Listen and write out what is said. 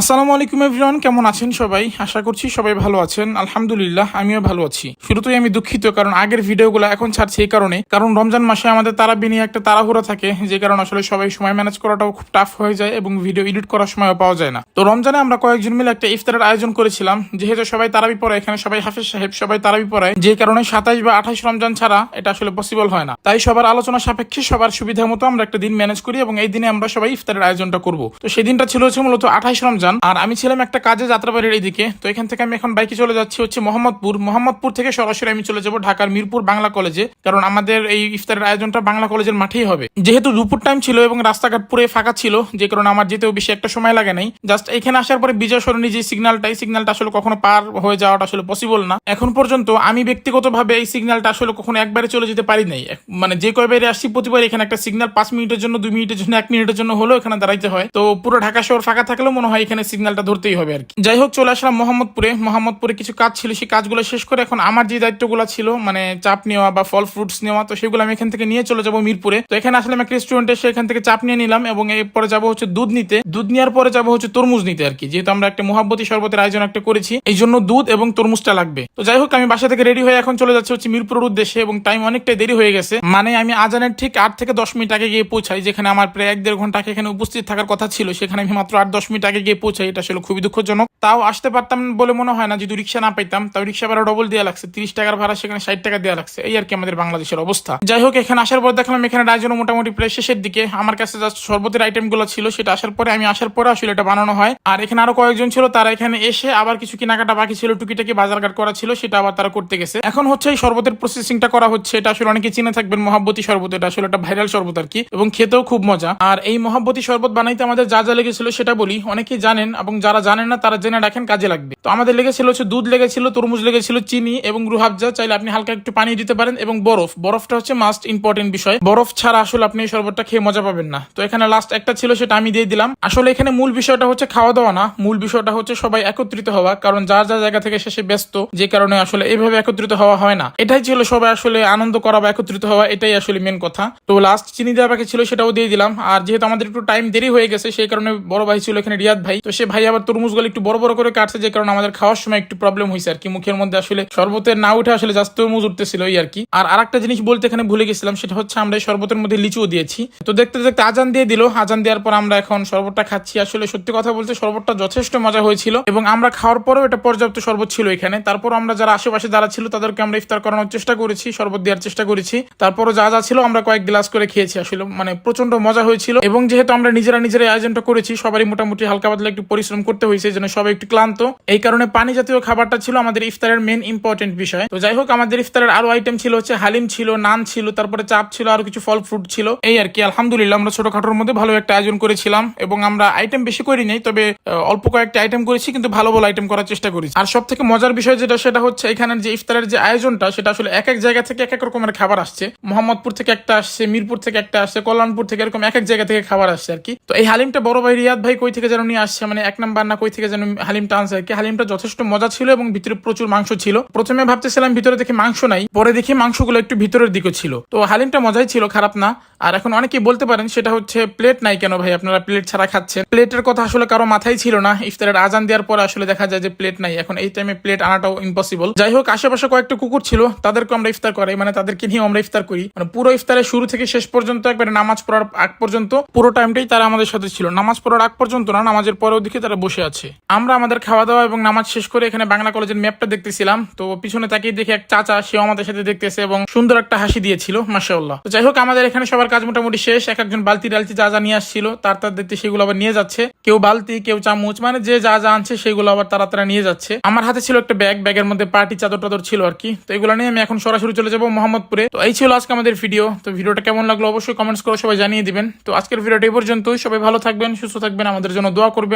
আসসালামু আলাইকুম এভরিওয়ান, কেমন আছেন সবাই? আশা করছি সবাই ভালো আছেন। আলহামদুলিল্লাহ, আমিও ভালো আছি। শুরুতেই আমি দুঃখিত, কারণ আগের ভিডিওগুলো এখন ছাড়ছি এই কারণে। কারণ রমজান মাসে আমাদের তারাবি নিয়ে একটা তাড়াহুড়া থাকে, যে কারণে আসলে সবাই সময় ম্যানেজ করাটাও খুব টাফ হয়ে যায় এবং ভিডিও এডিট করার সময়ও পাওয়া যায় না। তো রমজানে আমরা কয়েকজন মিলে একটা ইফতারের আয়োজন করেছিলাম, যেহেতু সবাই তারাবি পড়ে, এখানে সবাই হাফিজ সাহেব সবাই তারাবি পড়ায় যে কারণে সাতাইশ বা আঠাইশ রমজান ছাড়া এটা আসলে পসিবল হয় না। তাই সবার আলোচনা সাপেক্ষে সবার সুবিধা মতো আমরা একটা দিন ম্যানেজ করি এবং এই দিনে আমরা সবাই ইফতারের আয়োজনটা করব। তো সেই দিনটা ছিল হচ্ছে মূলত আঠাইশ রমজান। আর আমি ছিলাম একটা কাজে যাত্রাবাড়ির এইদিকে। তো এখান থেকে আমি এখন বাইকে চলে যাচ্ছি হচ্ছে মোহাম্মদপুর। মোহাম্মদপুর থেকে সরাসরি আমি চলে যাব ঢাকার মিরপুর বাংলা কলেজে। কারণ আমাদের এই ইফতারের আয়োজনটা বাংলা কলেজের মাঠেই হবে। যেহেতু দুপুর টাইম ছিল এবং রাস্তাঘাট পুরো ফাঁকা ছিল, যে কারণে আমার যেতেও বেশি একটা সময় লাগে নাই। জাস্ট এখানে আসার পরে বিজয় সরণি যে সিগন্যালটা এই সিগন্যালটা আসলে কখনো পার হয়ে যাওয়াটা আসলে পসিবল না। এখন পর্যন্ত আমি ব্যক্তিগতভাবে এই সিগন্যালটা আসলে কখনো একবারে চলে যেতে পারি নাই। মানে যে কয়বারে আসছি প্রতিবার এখানে একটা সিগন্যাল পাঁচ মিনিটের জন্য দুই মিনিটের জন্য, এক মিনিটের জন্য হলেও এখানে দাঁড়াইতে হয়। তো পুরো ঢাকা শহর ফাঁকা থাকলেও মনে হয় এখানে সিগন্যালটা ধরতেই হবে আর কি। যাই হোক চলে আসলাম মোহাম্মদপুরে। মোহাম্মদপুরে কিছু কাজ ছিল, সেই কাজগুলো শেষ করে এখন আমার যে দায়িত্বগুলো ছিল মানে চাপ নেওয়া বা ফল ফ্রুটস নেওয়া, তো সেগুলো আমি এখান থেকে নিয়ে চলে যাব মিরপুরে। তো এখানে আসলাম এক রেস্টুরেন্টে সেখান থেকে চাপ নিয়ে নিলাম এবং এরপরে যাব হচ্ছে দুধ নিতে। দুধ নেওয়ার পরে যাব হচ্ছে তরমুজ নিতে আর কি, যেহেতু আমরা একটা মহাব্বতী শরবতের আয়োজন একটা করেছি। এই জন্য দুধ এবং তরমুজটা লাগবে। তো যাই হোক আমি বাসা থেকে রেডি হয়ে এখন চলে যাচ্ছে হচ্ছে মিরপুরের উদ্দেশ্যে এবং টাইম অনেকটাই দেরি হয়ে গেছে। মানে আমি আজানের ঠিক আট থেকে দশ মিনিট আগে গিয়ে পৌঁছাই, যেখানে আমার প্রায় এক দেড় ঘণ্টা আগে এখানে উপস্থিত থাকার কথা ছিল, সেখানে আমি মাত্র আট দশ মিনিট আগে গিয়ে পৌঁছাই এটা আসলে খুবই দুঃখজনক। তাও আসতে পারতাম বলে মনে হয় না যদি রিক্সা না পাইতাম, তাও রিক্সা ভাড়া ডবল দেওয়া লাগছে, তিরিশ টাকার ভাড়া, সেখানে ষাট টাকা দেওয়া লাগছে। এই আর কি আমাদের বাংলাদেশের অবস্থা। যাই হোক, এখানে আসার পর দেখলাম এখানে আয়োজন মোটামুটি প্রায় শেষের দিকে। আমার কাছে জাস্ট শরবতের আইটেমগুলো ছিল, সেটা আসার পরে আমি আসার পরে আসলে এটা বানানো হয়। আর এখানে আরও কয়েকজন ছিল, তারা এখানে এসে আবার কিছু কেনাকাটা বাকি ছিল, টুকিটাকি বাজারঘাট করা ছিল, সেটা আবার তারা করতে গেছে। এখন হচ্ছে এই শরবতের প্রসেসিংটা করা হচ্ছে, এটা আসলে অনেকে চিনে থাকবেন, মহাব্বতী শরবত, এটা আসলে একটা ভাইরাল শরবত আর কি এবং খেতেও খুব মজা। আর এই মহাব্বতী শরবত বানাইতে আমাদের যা যা লেগেছিল সেটা বলি অনেকে অনেকেই জানেন এবং যারা জানেন না, তারা জেনে রাখেন কাজে লাগবে। তো আমাদের লেগেছিল হচ্ছে দুধ, লেগেছিল তরমুজ, লেগেছিল চিনি এবং রুহাবজা চাইলে আপনি হালকা একটু পানি দিতে পারেন এবং বরফ। বরফটা হচ্ছে মাস্ট ইম্পর্টেন্ট বিষয়। বরফ ছাড়া আসলে আপনি এই শরবতটা খেয়ে মজা পাবেন না। তো এখানে লাস্ট একটা ছিল, সেটা আমি দিয়ে দিলাম। আসলে এখানে মূল বিষয়টা হচ্ছে খাওয়া দাওয়া না। মূল বিষয়টা হচ্ছে সবাই একত্রিত হওয়া, কারণ যার যার জায়গা থেকে শেষে ব্যস্ত, যে কারণে আসলে এইভাবে একত্রিত হওয়া হয় না। এটাই ছিল সবাই আসলে আনন্দ করা বা একত্রিত হওয়া, এটাই আসলে মেন কথা। তো লাস্ট চিনি দেওয়া বাকি ছিল, সেটাও দিয়ে দিলাম। আর যেহেতু আমাদের একটু টাইম দেরি হয়ে গেছে, সেই কারণে বড় ভাই ছিল এখানে রিয়াদ ভাই। তো সে ভাই আবার তরমুজগুলো একটু বড় বড় করে কাটছে, যে কারণে আমাদের খাওয়ার সময় একটু প্রবলেম হয়েছে আর কি। মুখের মধ্যে আসলে শরবতের না উঠে আসলে জাস্ট তরমুজ উঠতেছিল এই আর কি। আর আরেকটা জিনিস বলতে এখানে ভুলে গেছিলাম, সেটা হচ্ছে আমরা এই শরবতের মধ্যে লিচুও দিয়েছি। তো দেখতে দেখতে আজান দিয়ে দিল। আজান দেওয়ার পর আমরা এখন শরবতটা খাচ্ছি। আসলে সত্যি কথা বলতে শরবতটা যথেষ্ট মজা হয়েছিল এবং আমরা খাওয়ার পরেও এটা পর্যাপ্ত শরবত ছিল এখানে। তারপর আমরা যারা আশেপাশে যারা ছিল তাদেরকে আমরা ইফতার করানোর চেষ্টা করেছি, শরবত দেওয়ার চেষ্টা করেছি। তারপরও যা যা ছিল আমরা কয়েক গ্লাস করে খেয়েছি। আসলে মানে প্রচণ্ড মজা হয়েছিল। এবং যেহেতু আমরা নিজেরা নিজেরাই আয়োজনটা করেছি, সবারই মোটামুটি হালকা একটু পরিশ্রম করতে হয়েছে যেন সবাই একটু ক্লান্ত। এই কারণে পানি জাতীয় খাবারটা ছিল আমাদের ইফতারের মেন ইম্পর্টেন্ট বিষয়। তো যাই হোক, আমাদের ইফতারের আরও আইটেম ছিল হচ্ছে হালিম ছিল, নান ছিল, তারপরে চাপ ছিল, আরও কিছু ফল ফ্রুট ছিল। এই আর কি, আলহামদুলিল্লাহ আমরা ছোটখাটোর মধ্যে ভালো একটা আয়োজন করেছিলাম এবং আমরা আইটেম বেশি করি নাই, তবে অল্প কয়েকটা আইটেম করেছি, কিন্তু ভালো ভালো আইটেম করার চেষ্টা করেছি। আর সব থেকে মজার বিষয় যেটা, সেটা হচ্ছে এখানের যে ইফতারের যে আয়োজনটা, সেটা আসলে এক এক জায়গা থেকে এক এক রকমের খাবার আসছে। মোহাম্মদপুর থেকে একটা আসছে, মিরপুর থেকে একটা আসছে, কল্যাণপুর থেকে এরকম এক এক জায়গা থেকে খাবার আসছে আর কি। তো এই হালিমটা বড় ভাই রিয়াদ ভাই কই থেকে যেন নিয়ে আসছে মানে এক নাম্বার না কই থেকে যেন হালিমটা আনছে কি হালিমটা যথেষ্ট মজা ছিল এবং ভিতরে প্রচুর মাংস ছিল। প্রথমে ভাবতেছিলাম ভিতরে দেখে মাংস নাই, পরে দেখি মাংসগুলো একটু ভিতরের দিকে ছিল। তো হালিমটা মজাই ছিল, খারাপ না। আর এখন অনেকেই বলতে পারেন, সেটা হচ্ছে প্লেট নাই কেন ভাই? আপনারা প্লেট ছাড়া খাচ্ছেন। প্লেটের কথা আসলে কারও মাথায় ছিল না। ইফতারের আজান দেওয়ার পরে আসলে দেখা যায় যে প্লেট নাই। এখন এই টাইমে প্লেট আনাটাও ইম্পসিবল যাই হোক, আশেপাশে কয়েকটা কুকুর ছিল তাদেরকে আমরা ইফতার করাই। মানে তাদেরকে নিয়ে আমরা ইফতার করি। মানে পুরো ইফতারের শুরু থেকে শেষ পর্যন্ত, একবারে নামাজ পড়ার আগ পর্যন্ত, পুরো টাইমটাই তারা আমাদের সাথে ছিল। নামাজ পড়ার আগ পর্যন্ত না, নামাজের পরেও দিকে তারা বসে আছে। আমরা আমাদের খাওয়া দাওয়া এবং নামাজ শেষ করে এখানে বাংলা কলেজের ম্যাপটা দেখতেছিলাম। তো পিছনে তাকিয়ে দেখে এক চাচা, সেও আমাদের সাথে দেখতেছে এবং সুন্দর একটা হাসি দিয়েছিল মাসাউল্লাহ তো যাই হোক, আমাদের এখানে সবার কাজ মোটামুটি শেষ। এক একজন বালতি ডালতি যা যা নিয়ে আসছিল, তার তার দেখতে সেগুলো আবার নিয়ে যাচ্ছে। কেউ বালতি, কেউ চামচ মানে যে যা যা আনছে সেগুলো আবার তারা তারা নিয়ে যাচ্ছে। আমার হাতে ছিল একটা ব্যাগ, ব্যাগের মধ্যে পার্টি চাদর টাদর ছিল আর কি। তো এগুলো নিয়ে আমি এখন সরাসরি চলে যাব মোহাম্মদপুরে। তো এই ছিল আজকে আমাদের ভিডিও। তো ভিডিওটা কেমন লাগল অবশ্যই কমেন্টস করে সবাই জানিয়ে দিবেন। তো আজকের ভিডিওটা এই পর্যন্তই। সবাই ভালো থাকবেন, সুস্থ থাকবেন, আমাদের জন্য দোয়া করবেন।